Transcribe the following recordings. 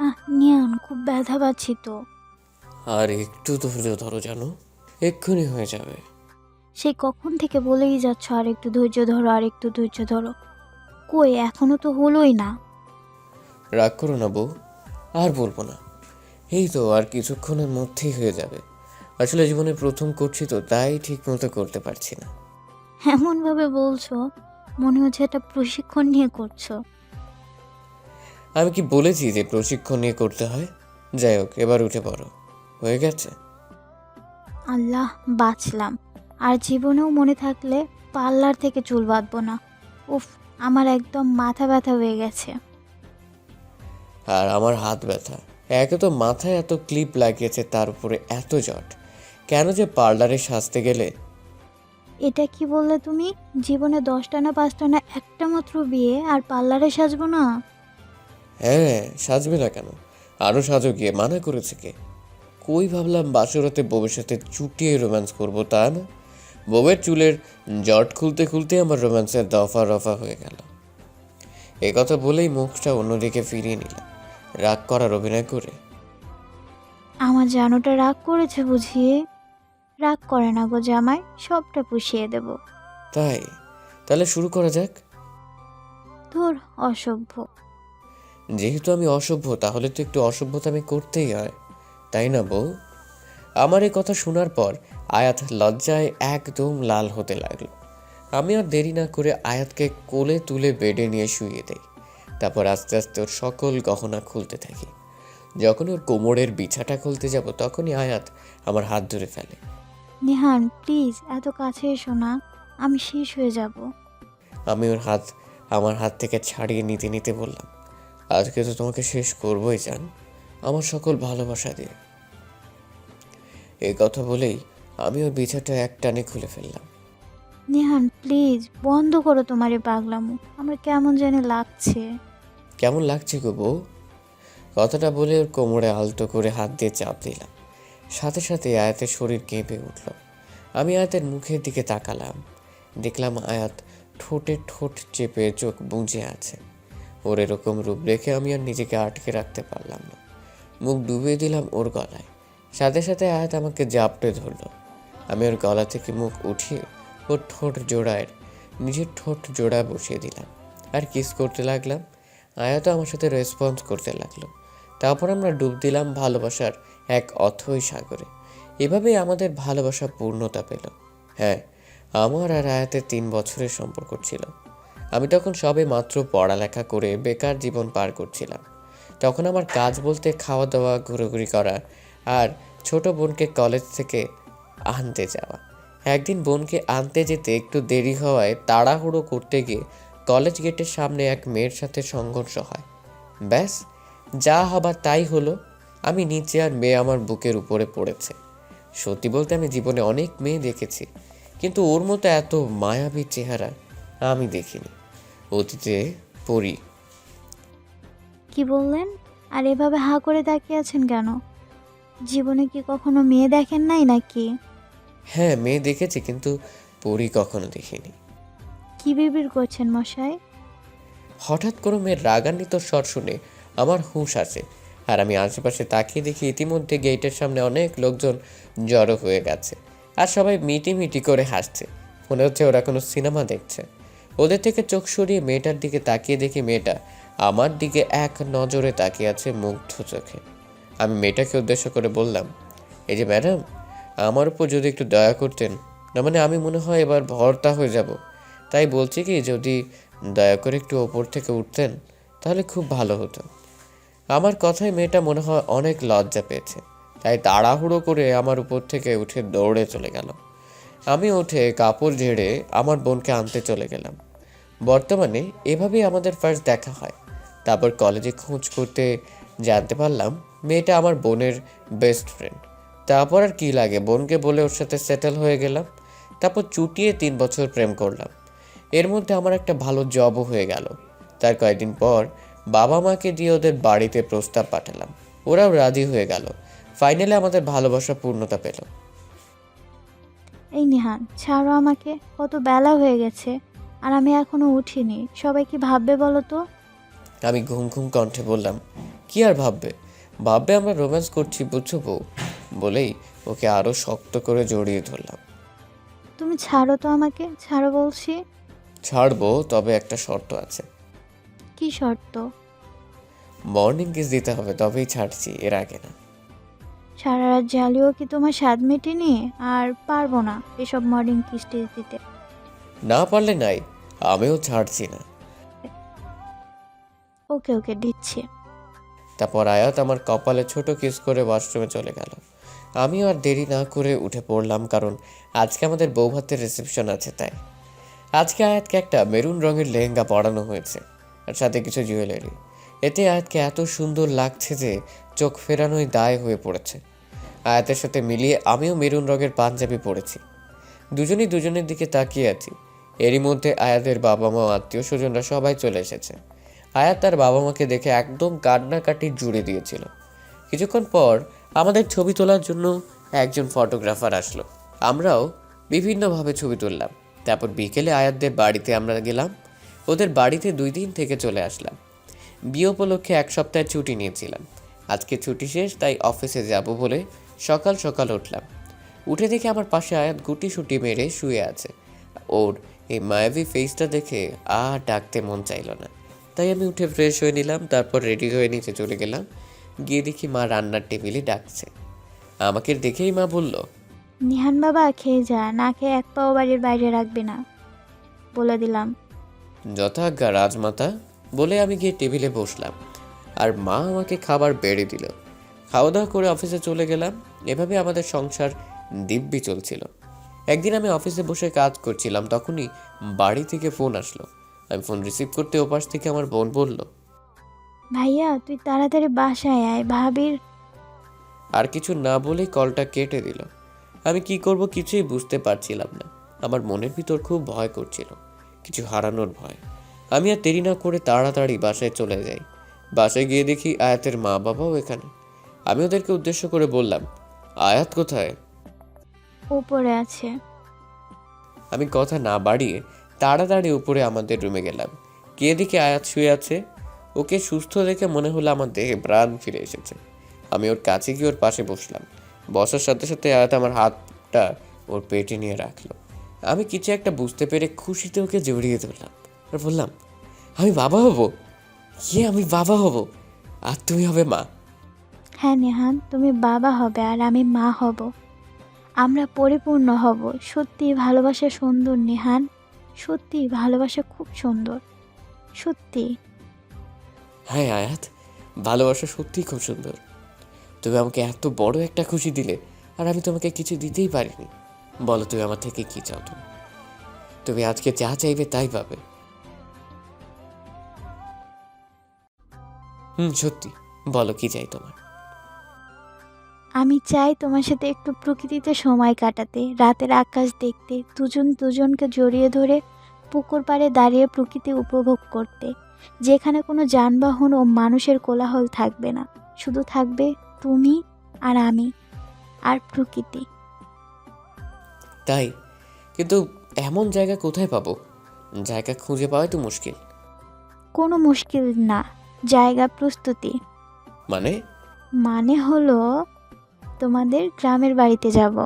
আহ নিয়ান খুব ব্যথা পাচ্ছি তো। আর একটু ধৈর্য ধরো জানো এক্ষুনি হয়ে যাবে। সেই কখন থেকে বলেই যাচ্ছ আর একটু ধৈর্য ধরো আর একটু ধৈর্য ধরো। কই এখনও তো হলোই না। রাগ করো না বউ আর বলব না। এই তো আর কিছুক্ষণের মধ্যেই হয়ে যাবে। আসলে জীবনে প্রথম করছি তো তাই ঠিক মতো করতে পারছি না। এমনভাবে বলছো মনে হচ্ছে এটা প্রশিক্ষণ নিয়ে করছ। আমি কি বলেছি যে প্রশিক্ষণ নিয়ে করতে হয়? যাই হোক এবার উঠে পড়ো। হয়ে গেছে? আল্লাহ বাঁচলাম। আর জীবনেও মনে থাকলে পার্লার থেকে চুল বাঁধবো না। উফ আমার একদম মাথা ব্যথা হয়ে গেছে। আর আমার হাত ব্যথা। একে তো মাথায় এত ক্লিপ লাগিয়েছে তার উপরে এত জট। কেন যে পার্লারে সাজতে গেলে? এটা কি বললে তুমি? জীবনে দশটা না পাঁচটা না একটা মাত্র বিয়ে আর পার্লারে সাজবো না? হ্যাঁ সাজবে না কেন? আরও সাজো গিয়ে মানা করেছে কে? কই ভাবলাম বাসরাতে বউয়ের সাথে চুটিয়ে রোম্যান্স করব তা না? বউয়ের চুলের জট খুলতে খুলতে আমার রোম্যান্সের দফা রফা হয়ে গেল। এ কথা বলেই মুখটা অন্যদিকে ফিরিয়ে নিলাম। রাগ করার অভিনয় করে। আমার জানোটা রাগ করেছে বুঝিয়ে? রাগ করে না গো জামাই সবটা পুষিয়ে দেব। তাই? তাহলে শুরু করা যাক। ধুর অসভ্য। যেহেতু আমি অসভ্য তাহলে তো একটু অসভ্যতা আমি করতেই হয়। তাই না বউ? আমার এই কথা শোনার পর আয়াত লজ্জায় একদম লাল হতে লাগল। আমি আর দেরি না করে আয়াতকে কোলে তুলে বেডে নিয়ে শুইয়ে দেই। তারপর আস্তে আস্তে ওর সকল গহনা খুলতে থাকি। যখন ওর কোমরের বিছাটা খুলতে যাব তখনই আয়াত আমার হাত ধরে ফেলে। নিহান প্লিজ এত কাছে এসো না। আমি শেষ হয়ে যাব। আমি ওর হাত আমার হাত থেকে ছাড়িয়ে নিতে নিতে বললাম। আজকে তো তোমাকে শেষ করবই চান আমার সকল ভালোবাসা দিয়ে। এই কথা বলেই আমি ওর বিছাটা এক টানে খুলে ফেললাম। নিহান প্লিজ বন্ধ করো তোমার এই পাগলামো। আমার কেমন জানি লাগছে। কেমন লাগছে গো বউ? কথাটা বলে ওর কোমরে আলতো করে হাত দিয়ে চাপ দিলাম। সাথে সাথে আয়াতের শরীর কেঁপে উঠল। আমি আয়াতের মুখের দিকে তাকালাম। দেখলাম আয়াত ঠোঁটে ঠোঁট চেপে চোখ বুঁজে আছে। ওর এরকম রূপ দেখে আমি আর নিজেকে আটকে রাখতে পারলাম না। মুখ ডুবিয়ে দিলাম ওর গলায়। সাথে সাথে আয়াত আমাকে জাপটে ধরলো। আমি ওর গলা থেকে মুখ উঠিয়ে ওর ঠোঁট জোড়ায় নিজের ঠোঁট জোড়া বসিয়ে দিলাম। আর কিস করতে লাগলাম। আয়াতও আমার সাথে রেসপন্স করতে লাগল। তারপর আমরা ডুব দিলাম ভালোবাসার এক অথই সাগরে। এভাবেই আমাদের ভালোবাসা পূর্ণতা পেল। হ্যাঁ আমার আর আয়াতের তিন বছরের সম্পর্ক ছিল। আমি তখন সবে মাত্র পড়ালেখা করে বেকার জীবন পার করছিলাম। তখন আমার কাজ বলতে খাওয়া দাওয়া ঘুরোঘুরি করা আর ছোট বোনকে কলেজ থেকে আনতে যাওয়া। একদিন বোনকে আনতে যেতে একটু দেরি হওয়ায় তাড়াহুড়ো করতে গিয়ে কলেজ গেটের সামনে এক মেয়ের সাথে সংঘর্ষ হয়। ব্যাস, যা হবার তাই হলো। আমি নিচে আর মেয়ে আমার বুকের উপরে পড়েছে। সত্যি বলতে আমি জীবনে অনেক মেয়ে দেখেছি, কিন্তু ওর মতো এত মায়াবী চেহারা আমি দেখিনি। অতীতে পড়ি। কি বললেন? আর এভাবে হা করে তাকিয়ে আছেন কেন? জীবনে কি কখনো মেয়ে দেখেন নাই নাকি? হ্যাঁ মেয়ে দেখেছি কিন্তু পড়ি কখনো দেখিনি। কি বিবির করছেন মশাই? হঠাৎ করে মেয়ের রাগান্বিত স্বর শুনে আমার হুঁশ আসে আর আমি আশেপাশে তাকিয়ে দেখি ইতিমধ্যে গেটের সামনে অনেক লোকজন জড়ো হয়ে গেছে আর সবাই মিটি মিটি করে হাসছে। মনে হচ্ছে ওরা কোনো সিনেমা দেখছে। ওদের থেকে চোখ সরিয়ে মেয়েটার দিকে তাকিয়ে দেখি মেয়েটা আমার দিকে এক নজরে তাকিয়ে আছে মুগ্ধ চোখে। আমি মেয়েটাকে উদ্দেশ্য করে বললাম, এই যে ম্যাডাম, আমার উপর যদি একটু দয়া করতেন, না মানে আমি মনে হয় এবার ভর্তা হয়ে যাব। তাই বলছি কি, যদি দয়া করে একটু ওপর থেকে উঠতেন, তাহলে খুব ভালো হতো। আমার কথায় মেয়েটা মনে হয় অনেক লজ্জা পেয়েছে। তাই তাড়াহুড়ো করে আমার উপর থেকে উঠে দৌড়ে চলে গেল। আমি উঠে কাপড় ঝেড়ে আমার বোনকে আনতে চলে গেলাম। বর্তমানে এভাবেই আমাদের ফার্স্ট দেখা হয়। তারপর কলেজে খোঁজ করতে জানতে পারলাম, মেয়েটা আমার বোনের বেস্ট ফ্রেন্ড তারপর আর কি লাগে, বোনকে বলে ওর সাথে সেটেল হয়ে গেলাম, তারপর চুটিয়ে তিন বছর প্রেম করলাম। এর মধ্যে আমার একটা ভালো জবও হয়ে গেল। তার কয়েকদিন পর বাবা মাকে দিয়ে ওদের বাড়িতে প্রস্তাব পাঠালাম। ওরাও রাজি হয়ে গেল। ফাইনালে আমাদের ভালোবাসা পূর্ণতা পেল। এই নিহান, ছাড়ো আমাকে, কত বেলা হয়ে গেছে। আর আমি এখনও উঠিনি। সবাই কি ভাববে বলো তো? আমি ঘুম ঘুম কণ্ঠে বললাম কি আর ভাববে? ভাববে আমরা রোম্যান্স করছি বুঝছ বউ? বলেই ওকে আরও শক্ত করে জড়িয়ে ধরলাম। তুমি ছাড়ো তো আমাকে ছাড়ো বলছি। ছাড়বো তবে একটা শর্ত আছে। কি শর্ত? মর্নিং কিস দিতে হবে তবেই ছাড়ছি এর আগে না। সারা রাত জ্বালিয়েও কি তোমার স্বাদ মেটেনি? আর পারব না এসব মর্নিং কিস্টি দিতে। না পারলে নাই আমিও ছাড়ছি না। ওকে ওকে দিচ্ছি। তারপর আয়াত আমার কপালে ছোট কিস করে ওয়াশরুমে চলে গেল। আমিও আর দেরি না করে উঠে পড়লাম কারণ আজকে আমাদের বৌভাতের রিসেপশন আছে তাই। আজকে আয়াতকে একটা মেরুন রঙের লেহেঙ্গা পরানো হয়েছে আর সাথে কিছু জুয়েলারি এতে আয়াতকে এত সুন্দর লাগছে যে চোখ ফেরানোই দায় হয়ে পড়েছে। আয়াতের সাথে মিলিয়ে আমিও মেরুন রঙের পাঞ্জাবি পরেছি। দুজনই দুজনের দিকে তাকিয়ে আছি। এরই মধ্যে আয়াতের বাবা মা আত্মীয় স্বজনরা সবাই চলে এসেছে। আয়াত তার বাবা মাকে দেখে একদম কান্নাকাটি জুড়ে দিয়েছিল। কিছুক্ষণ পর আমাদের ছবি তোলার জন্য একজন ফটোগ্রাফার আসলো। আমরাও বিভিন্নভাবে ছবি তুললাম। তারপর বিকেলে আয়াতদের বাড়িতে আমরা গেলাম। ওদের বাড়িতে দুই দিন থেকে চলে আসলাম। বিয়ে উপলক্ষে এক সপ্তাহের ছুটি নিয়েছিলাম। আজকে ছুটি শেষ, তাই অফিসে যাব বলে সকাল সকাল উঠলাম। উঠে দেখে আমার পাশে আয়াত গুটি সুটি মেরে শুয়ে আছে। ওর এই মায়াবী ফেসটা দেখে আর ডাকতে মন চাইলো না। তাই আমি উঠে ফ্রেশ হয়ে নিলাম তারপর রেডি হয়ে নিচে চলে গেলাম। গিয়ে দেখি মা রান্নার টেবিলে ডাকছে। আমাকে দেখেই মা বলল নিহান বাবা খেয়ে যা না খেয়ে এক পাও বাড়ির বাইরে রাখবে না। বলে দিলাম। যথাজ্ঞা রাজমাতা বলে আমি গিয়ে টেবিলে বসলাম। আর মা আমাকে খাবার বেড়ে দিল। খাওয়া দাওয়া করে অফিসে চলে গেলাম। এভাবে আমাদের সংসার দিব্যি চলছিল। একদিন আমি অফিসে বসে কাজ করছিলাম তখনই বাড়ি থেকে ফোন আসলো। আমি ফোন রিসিভ করতে ওপাশ থেকে আমার বোন বলল ভাইয়া তুই তাড়াতাড়ি বাসায় আয় ভাবির আর কিছু না বলেই কলটা কেটে দিল। আমি কি করব কিছুই বুঝতে পারছিলাম না। আমার মনের ভিতর খুব ভয় করছিল কিছু হারানোর ভয়। আমি আর দেরি না করে তাড়াতাড়ি বাসায় চলে যাই। বাসায় গিয়ে দেখি আয়াতের মা বাবাও এখানে। আমি ওদেরকে উদ্দেশ্য করে বললাম আয়াত কোথায়? উপরে আছে। আমি কথা না বাড়িয়ে তাড়াতাড়ি উপরে আমাদের রুমে গেলাম। গিয়ে দেখি আয়াত শুয়ে আছে? ওকে সুস্থ দেখে মনে হলো আমার দেহে প্রাণ ফিরে এসেছে। আমি ওর কাছে গিয়ে ওর পাশে বসলাম। বসার সাথে সাথে আয়াত আমার হাতটা ওর পেটে নিয়ে রাখল। আমি কিছু একটা বুঝতে পেরে খুশিতে ওকে জড়িয়ে ধরলাম। আর বললাম আমি বাবা হব? কে আমি বাবা হব? আর তুমি হবে মা? হ্যাঁ নেহান তুমি বাবা হবে আর আমি মা হব। আমরা পরিপূর্ণ হব। সত্যি ভালোবাসা সুন্দর, নেহান। সত্যি ভালোবাসা খুব সুন্দর। সত্যি। হ্যাঁ আয়াত, ভালোবাসা সত্যিই খুব সুন্দর। তুমি আমাকে এত বড় একটা খুশি দিলে, আর আমি তোমাকে কিছু দিতেই পারিনি। বলো তুমি আমার থেকে কি চাও তুমি? তুমি আজকে যা চাইবে তাই পাবে। হুম, সত্যি। বলো কি চাই তোমার? আমি চাই তোমার সাথে একটু প্রকৃতিতে সময় কাটাতে রাতের আকাশ দেখতে দুজন দুজনকে জড়িয়ে ধরে পুকুর পাড়ে দাঁড়িয়ে প্রকৃতি উপভোগ করতে যেখানে কোনো যানবাহন ও মানুষের কোলাহল থাকবে না। শুধু থাকবে তুমি আর আমি আর প্রকৃতি। তাই? কিন্তু এমন জায়গা কোথায় পাবো? জায়গা খুঁজে পাওয়াই তো মুশকিল। কোনো মুশকিল না। জায়গা প্রস্তুতি। মানে? মানে হলো তোমাদের গ্রামের বাড়িতে যাব।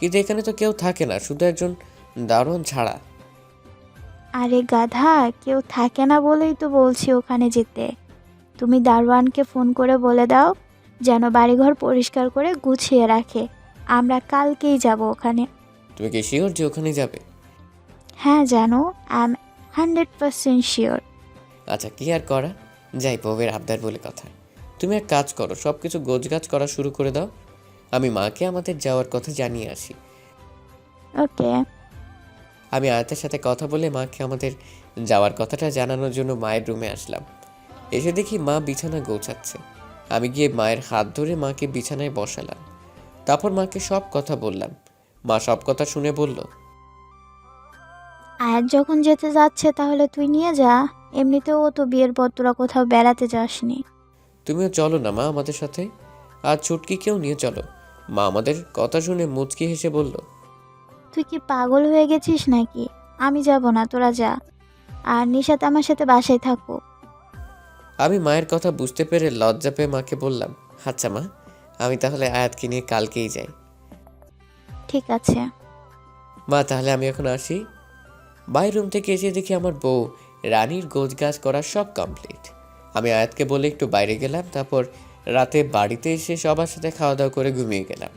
কিন্তু এখানে তো কেউ থাকে না শুধু একজন দারুণ ছাড়া। আরে গাধা কেউ থাকে না বলেই তো বলছি ওখানে যেতে। তুমি দারোয়ানকে ফোন করে বলে দাও যেন বাড়িঘর পরিষ্কার করে গুছিয়ে রাখে। আমরা কালকেই যাব ওখানে। তুমি কি শিওর যে ওখানে যাবে? হ্যাঁ জানো I am hundred percent sure আচ্ছা কি আর করা? যাই বউয়ের আবদার বলে কথা। তুমি এক কাজ করো সব কিছু গোছগাছ করা শুরু করে দাও। আমি মাকে আমাদের যাওয়ার কথা জানিয়ে আসি। ওকে। আমি আয়াতের সাথে কথা বলে মাকে আমাদের যাওয়ার কথাটা জানানোর জন্য মায়ের রুমে আসলাম। এসে দেখি মা বিছানা গোছাচ্ছে। আমি গিয়ে মায়ের হাত ধরে মাকে বিছানায় বসালাম। তারপর মাকে সব কথা বললাম। মা সব কথা শুনে বলল আয়াত যখন যেতে যাচ্ছে তাহলে তুই নিয়ে যা। এমনিতেও ও তো বিয়ের পর তোরা কোথাও বেড়াতে যাসনি। তুমিও চলো না মা আমাদের সাথে। আর চুটকিকেও নিয়ে চলো। মা আমাদের কথা শুনে মুচকি হেসে বলল তুই কি পাগল হয়ে গেছিস নাকি? আমি যাব না তোরা যা। আর নিশাত আমার সাথে বাসায় থাকো। আমি মায়ের কথা বুঝতে পেরে লজ্জা পেয়ে মাকে বললাম আচ্ছা মা আমি তাহলে আয়াতকে নিয়ে কালকেই যাই। ঠিক আছে। মা তাহলে আমি এখন আসি। বাইরের রুম থেকে এসে দেখি আমার বউ রানীর গোছগাছ করা সব কমপ্লিট। আমি আয়াতকে বলে একটু বাইরে গেলাম, তারপর রাতে বাড়িতে এসে সবার সাথে খাওয়া দাওয়া করে ঘুমিয়ে গেলাম।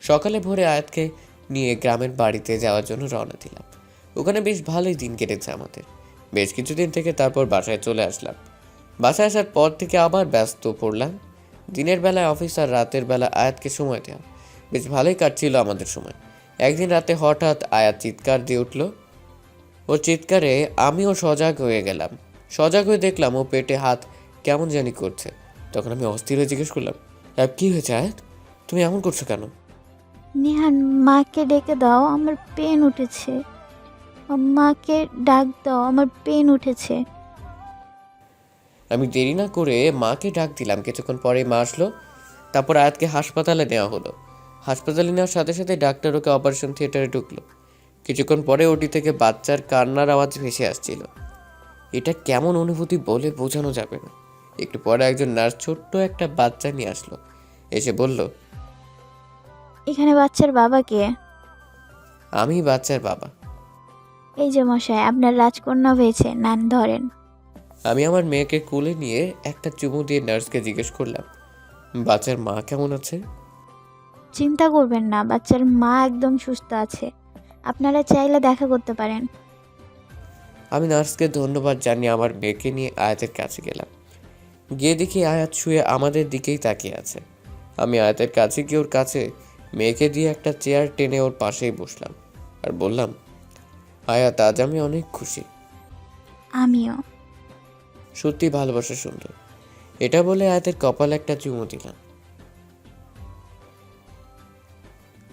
সকালে ভোরে আয়াতকে নিয়ে গ্রামের বাড়িতে যাওয়ার জন্য রওনা দিলাম। ওখানে বেশ ভালোই দিন কেটেছে আমাদের। বেশ কিছুদিন থেকে তারপর বাসায় চলে আসলাম। বাসায় আসার পর থেকে আবার ব্যস্ত পড়লাম। দিনের বেলায় অফিস আর রাতের বেলা আয়াতকে সময় দেওয়া। বেশ ভালোই কাটছিল আমাদের সময়। একদিন রাতে হঠাৎ আয়াত চিৎকার দিয়ে উঠল, ওর চিৎকারে আমিও সজাগ হয়ে গেলাম। সজাগ হয়ে দেখলাম ও পেটে হাত কেমন জানি করছে। তখন আমি অস্থির হয়ে জিজ্ঞেস করলাম আয়াত কি হয়েছে আয়াত? তুমি এমন করছ কেন? নিহান মাকে ডেকে দাও আমার পেন উঠেছে। মাকে ডাক দাও আমার পেন উঠেছে। আমি দেরি না করে মাকে ডাক দিলাম। কিছুক্ষণ পরে মা আসলো তারপর আয়াতকে হাসপাতালে নেওয়া হলো। হাসপাতালে নেওয়ার সাথে সাথে ডাক্তার ওকে অপারেশন থিয়েটারে ঢুকলো। কিছুক্ষণ পরে ওটি থেকে বাচ্চার কান্নার আওয়াজ ভেসে আসছিল। এটা কেমন অনুভূতি বলে বোঝানো যাবে না। একটু পরে একজন নার্স ছোট্ট একটা বাচ্চা নিয়ে আসলো। এসে বলল এখানে বাচ্চার বাবা কে? আমি বাচ্চার বাবা। এই যে মশাই আপনার রাজকন্যা হয়েছে নান ধরেন। আমি আমার মেয়েকে কোলে নিয়ে একটা চুমু দিয়ে নার্সকে জিজ্ঞেস করলাম বাচ্চার মা কেমন আছে? চিন্তা করবেন না বাচ্চার মা একদম সুস্থ আছে। আপনারা চাইলে দেখা করতে পারেন। আমি নার্সকে ধন্যবাদ জানিয়ে আমার মেয়েকে নিয়ে আয়াতের কাছে গেলাম। গিয়ে দেখি আয়াত শুয়ে আমাদের দিকেই তাকিয়ে আছে। আমি আয়াতের কাছে গিয়ে ওর কাছে মেয়েকে দিয়ে একটা চেয়ার টেনে ওর পাশেই বসলাম আর বললাম আয়াত আজ আমি অনেক খুশি। আমিও। সত্যি ভালোবাসা সুন্দর। এটা বলে আয়াতের কপালে একটা চুমু দিলাম।